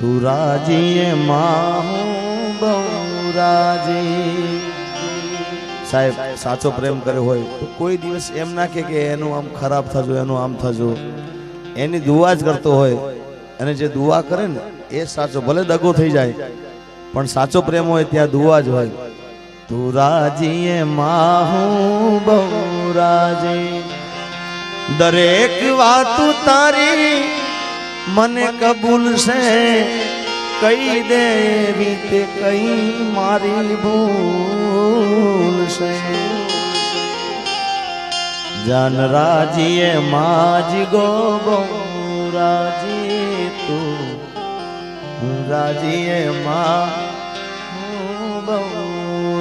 તું રાજીએ માં બહુ રાજી. સાહેબ, સાચો પ્રેમ કર્યો હોય તો કોઈ દિવસ એમ ના કે એનું આમ ખરાબ થજો, એનું આમ થજો. એની દુઆ જ કરતો હોય. અને જે દુઆ કરે ને, એ સાચો, ભલે દગો થઈ જાય, પણ સાચો પ્રેમ હોય ત્યાં દુઆ જ હોય. તું રાજીએ માં બહુ રાજી. દરેક વાત તારી મને કબૂલ છે કઈ દે રીતે કઈ મારી ભૂલ છે. જાન રાજીએ માજ ગો રાજી તું. રાજીએ મા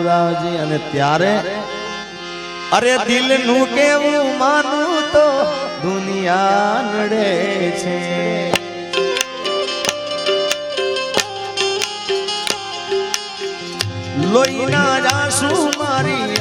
રાજી. અને ત્યારે, અરે દિલનું કેવું માનું તો દુનિયા નડે છે. લોહીના જાસુ મારી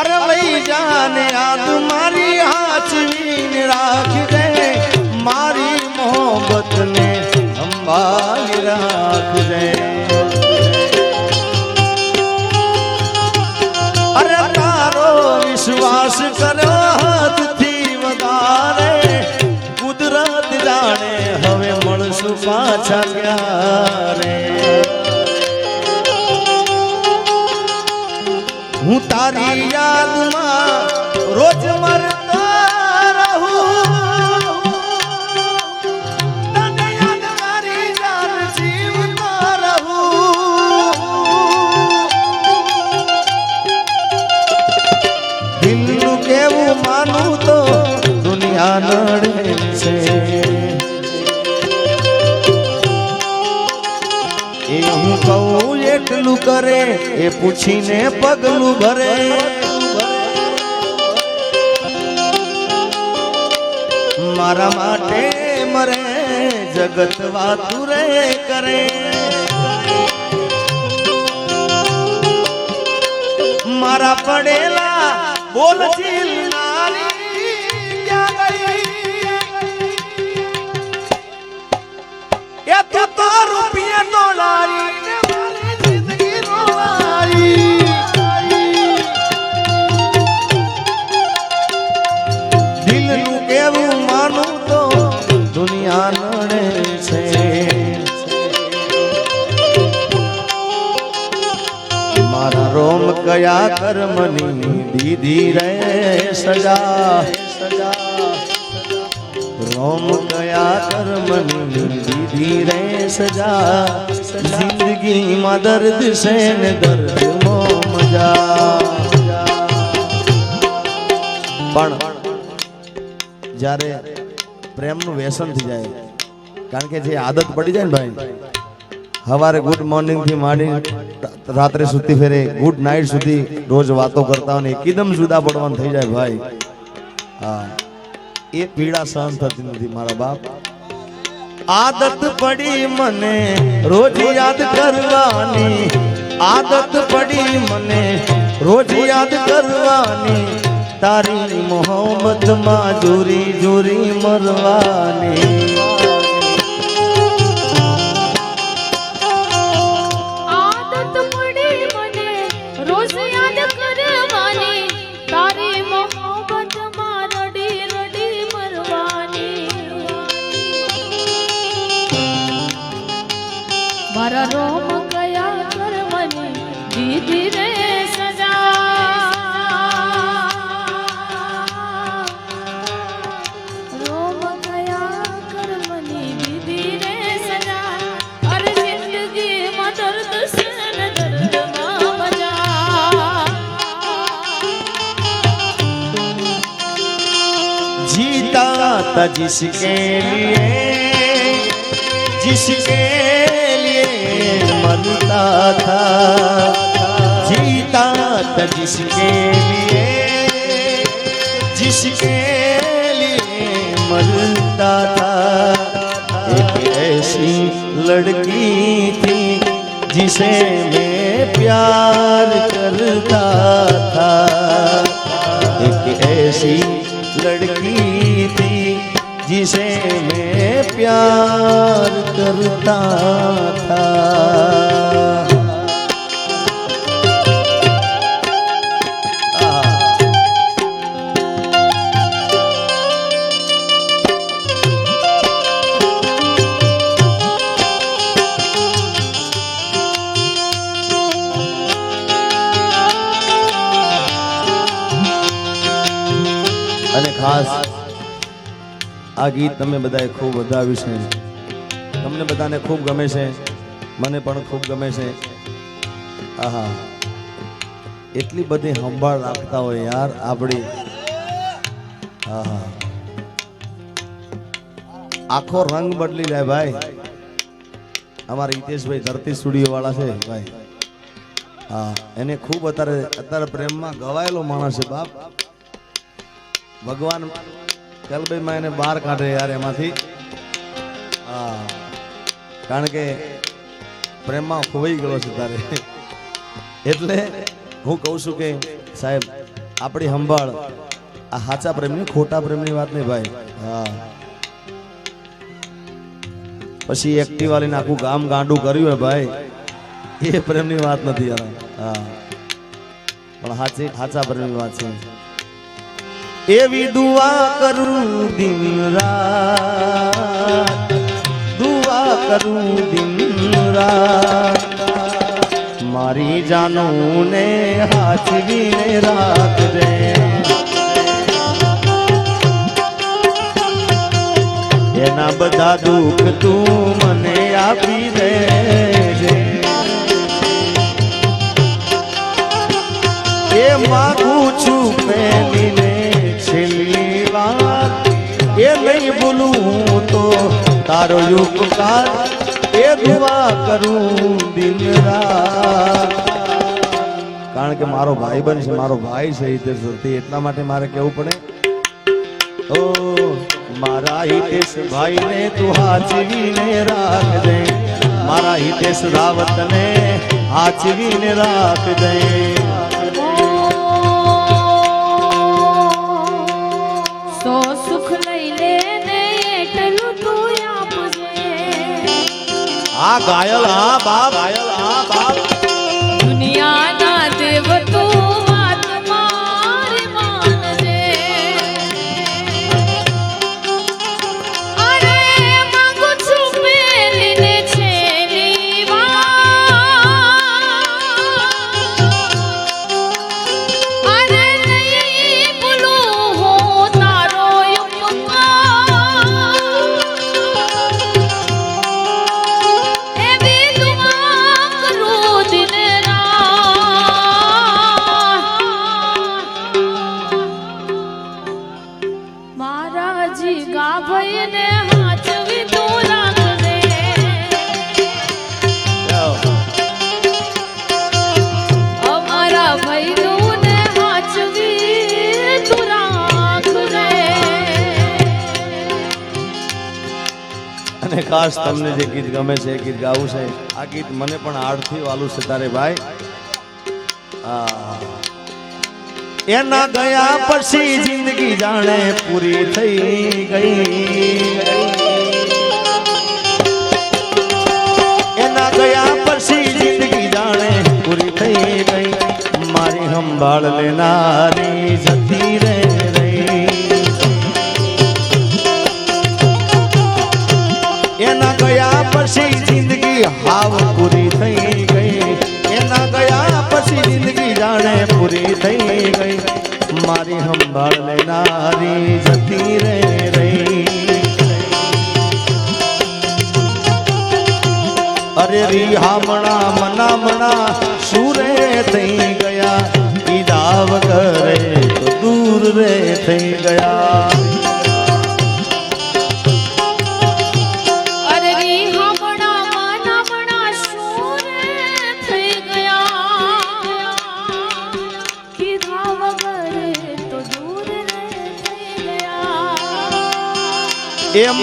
અરે લઈ જાને યાદ મારી હાચવીને રાખજે. મારી મોહબ્બતને ને રાખ દે અરે તારો વિશ્વાસ કરો હદથી વધારે. કુદરત જાણે હવે મળશું પાછા ક્યારે તારી યાદમાં રોજ મરતા પૂછીને પગલું ભરે. મારા માટે મરે, જગત વાતુરે કરે. મારા પડેલા બોલ એ તો રૂપિયા તો લારી કયા કર્મની દીધી રે સજા. રોમ કયા કર્મની દીધી રે સજા. જિંદગીમાં દર્દ છે ને દર્દમાં મજા. પણ જ્યારે પ્રેમનું વ્યસન થઈ જાય, કારણ કે જે આદત પડી જાય ને ભાઈ સવારે ગુડ મોર્નિંગથી માંડી રાત્રે સુધી ફેરે ગુડ નાઇટ સુધી રોજ વાતો કરતા હોય ને એકદમ જુદા પડવાનું થઈ જાય ભાઈ. હા. એ પીડા સહન થતી નથી મારા બાપ. આદત પડી મને રોજ યાદ કરવાની. આદત પડી મને રોજ યાદ કરવાની. તારી મોહબ્બતમાં જોરી જોરી મરવાની. રોજ था जिसके लिए जिसके लिए मरता था जीता था जिसके लिए जिसके लिए मरता था एक ऐसी लड़की थी जिसे मैं प्यार करता था। एक ऐसी लड़की जिसे मैं प्यार करता था આ ગીત તમે બધાએ ખૂબ વધાવ્યું છે. તમને બધાને ખૂબ ગમે છે. મને પણ ખૂબ ગમે છે. આહા. એટલી બધી સંભાળ રાખતા હોય યાર આપણી આહા. આખો રંગ બદલી જાય ભાઈ. અમારા હિતેશભાઈ ધરતી સ્ટુડિયો વાળા છે ભાઈ. હા, એને ખૂબ અત્યારે અત્યારે પ્રેમમાં ગવાયેલો માણસ છે બાપ. ભગવાન કલબઈમાં એને બહાર કાઢે યાર એમાંથી. હા. કારણ કે પ્રેમમાં ખોવાઈ ગયો છે તારે. એટલે હું કહું છું કે સાહેબ, આપણી સંભાળ, આ સાચા પ્રેમની, ખોટા પ્રેમની વાત નહીં ભાઈ. હા. પછી એક્ટિવા લઈને આખું ગામ ગાંડું કર્યું હે ભાઈ. એ પ્રેમની વાત નથી યાર. હા. પણ સાચી સાચા પ્રેમની વાત છે. એવી દુઆ કરું દિન રાત. દુઆ કરું દિન રાત. મારી જાનું હાથવીને રાત રાખજે. એના બધા દુઃખ તું મને આપી દેજે. એ માગું છું પેલીને તારો ઉપકાર એ દુઆ કરું દિન કારણ કે મારો ભાઈ બન છે, મારો ભાઈ છે, હિતેશ સુરતી એટલા માટે મારે કેવું પડે? ઓ મારા હિતેશ ભાઈને તું હાચવીને રાખજે. મારા હિતેશ રાવતને હાચવીને રાખજે. આ ગાયલ હા બાપ ગાયલ હા બાપ દુનિયાના ખાસ તમને જે ગીત ગમે છે, એ ગીત ગાવું છે. આ ગીત મને પણ આડથી વાલું છે તારે ભાઈ એના ગયા પછી જિંદગી જાણે પૂરી થઈ ગઈ. એના ગયા પછી જિંદગી જાણે પૂરી થઈ ગઈ. મારી સંભાળ લેનારી સંભાળ લેનારી જતી રે રહી. અરે રી હામણા મના મના સુરે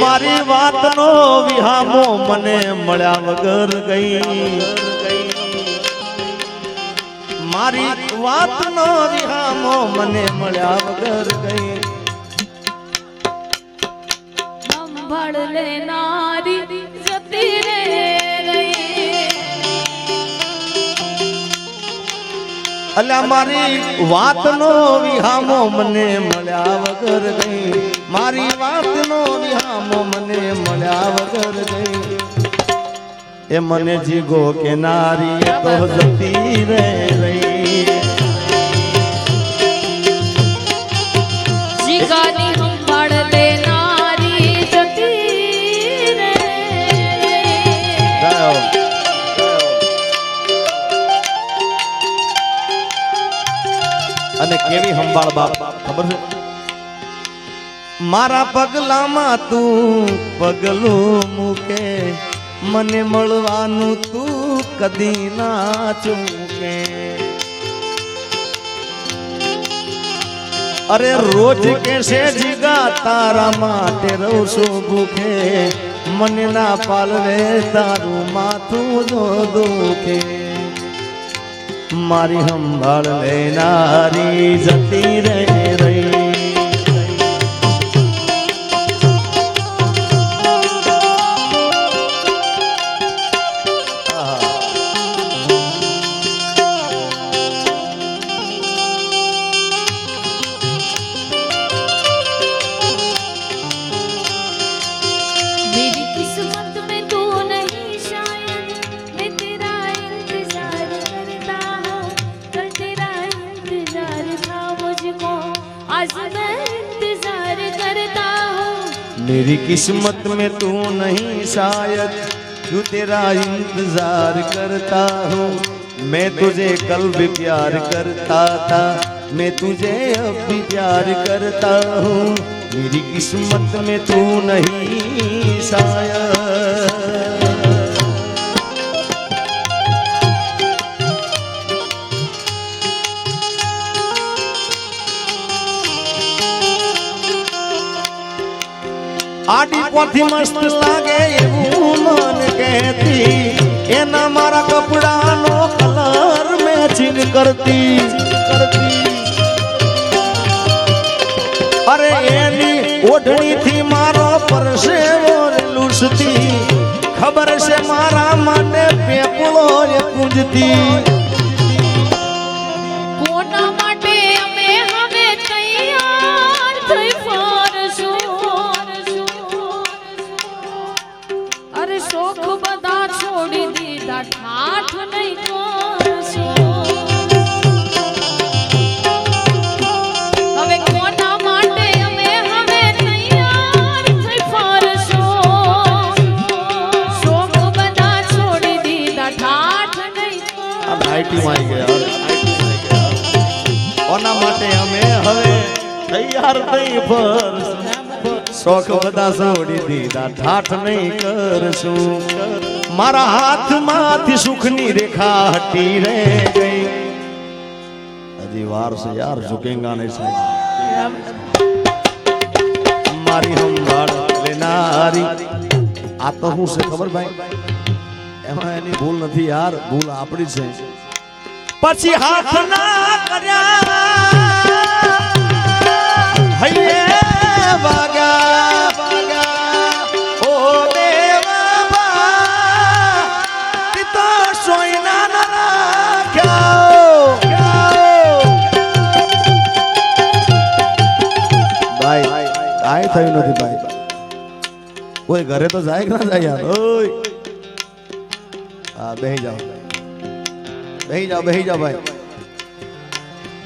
મારી વાતનો વિહામો મને મળ્યા વગર ગઈ. મારી વાતનો વિહામો મને મળ્યા વગર ગઈ. સંભાળ લેનારી જતી રે અલ્યા મારી વાતનો વિહામો મને મળ્યા વગર ગઈ. મારી વાતનો વિહામો મને મળ્યા વગર ગઈ એ મને જીગો કે નારી તો જતી રે રહી. જીગાની સંભાળ લેનારી જતી રે. ગાયો. અને કેવી સંભાળ બાપ? ખબર છે? મારા પગલામાં તું પગલું મૂકે મને મળવાનું તું કદી ના ચૂકે. અરે રોજ કેસે જીગા તારા માટે રહું છું ભૂખે. મને ના પાલવે તારું માથું જો દુખે. મારી સંભાળ લેનારી જતી રહે રહી. मेरी किस्मत में तू नहीं शायद क्यों तेरा इंतजार करता हूँ मैं तुझे कल भी प्यार करता था मैं तुझे अब भी प्यार करता हूँ मेरी किस्मत में तू नहीं शायद આડી પોથી મસ્ત લાગે એવું મન કહેતી. એના મારા કપડાનો કલર મેચિંગ કરતી. અરે એની ઓઢણીથી મારો પરસેવો લૂસતી. ખબર છે મારા માટે પેપળો એ પૂજતી કોના માટે અમે હવે તૈયાર નહીં ફરશું શોખ બધા છોડી દીધા, ઠાઠ નહીં કરશું. મારા હાથમાંથી સુખની રેખા હટી રે ગઈ. હજી વાર છે યાર, ઝુકેંગા નહીં સાહેબ મારી સંભાળ લેનારી. આ તો શું છે ખબર ભાઈ? એમાં એની ભૂલ નથી યાર, ભૂલ આપણી છે. પછી હાથ ના કર્યા. થયું નથી ભાઈ. કોઈ ઘરે તો જાય ના જાય યાર? ઓય. હા, બેહી જાઓ. બેહી જાઓ બેહી જાઓ ભાઈ.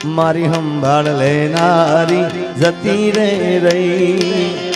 મારી હંભાળ લેનારી જતી રે રહી.